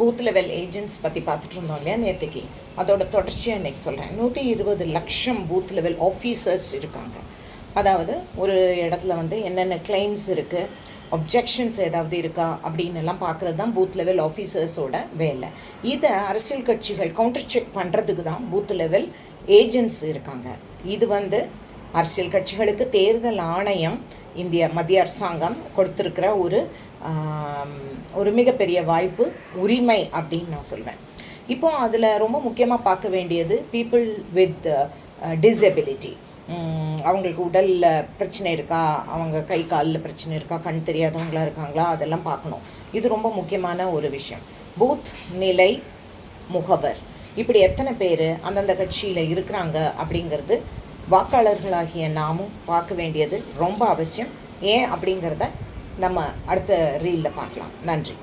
Booth level agents பற்றி பார்த்துட்டு இருந்தோம் இல்லையா நேற்றுக்கு அதோட தொடர்ச்சியாக இன்னைக்கு சொல்கிறேன் நூற்றி இருபது லட்சம் பூத் லெவல் ஆஃபீஸர்ஸ் இருக்காங்க. அதாவது ஒரு இடத்துல வந்து என்னென்ன கிளைம்ஸ் இருக்குது அப்ஜெக்ஷன்ஸ் ஏதாவது இருக்கா அப்படின்னு எல்லாம் பார்க்குறது தான் பூத் லெவல் ஆஃபீஸர்ஸோட வேலை. இதை அரசியல் கட்சிகள் கவுண்டர் செக் பண்ணுறதுக்கு தான் பூத் லெவல் ஏஜென்ட்ஸ் இருக்காங்க. இது வந்து அரசியல் கட்சிகளுக்கு தேர்தல் ஆணையம் இந்திய மத்திய அரசாங்கம் கொடுத்துருக்கிற ஒரு ஒரு மிகப்பெரிய வாய்ப்பு உரிமை அப்படின்னு நான் சொல்வேன். இப்போ அதில் ரொம்ப முக்கியமாக பார்க்க வேண்டியது பீப்புள் வித் டிசபிலிட்டி அவங்களுக்கு உடலில் பிரச்சனை இருக்கா? அவங்க கை காலில் பிரச்சனை இருக்கா? கண் தெரியாதவங்களா இருக்காங்களா? அதெல்லாம் பார்க்கணும். இது ரொம்ப முக்கியமான ஒரு விஷயம். பூத் நிலை முகவர். இப்படி எத்தனை பேர் அந்தந்த கட்சியில் இருக்கிறாங்க அப்படிங்கிறது வாக்காளர்களாகிய நாமும் பார்க்க வேண்டியது ரொம்ப அவசியம். ஏன் அப்படிங்கிறத நம்ம அடுத்த ரீலில் பார்க்கலாம். நன்றி.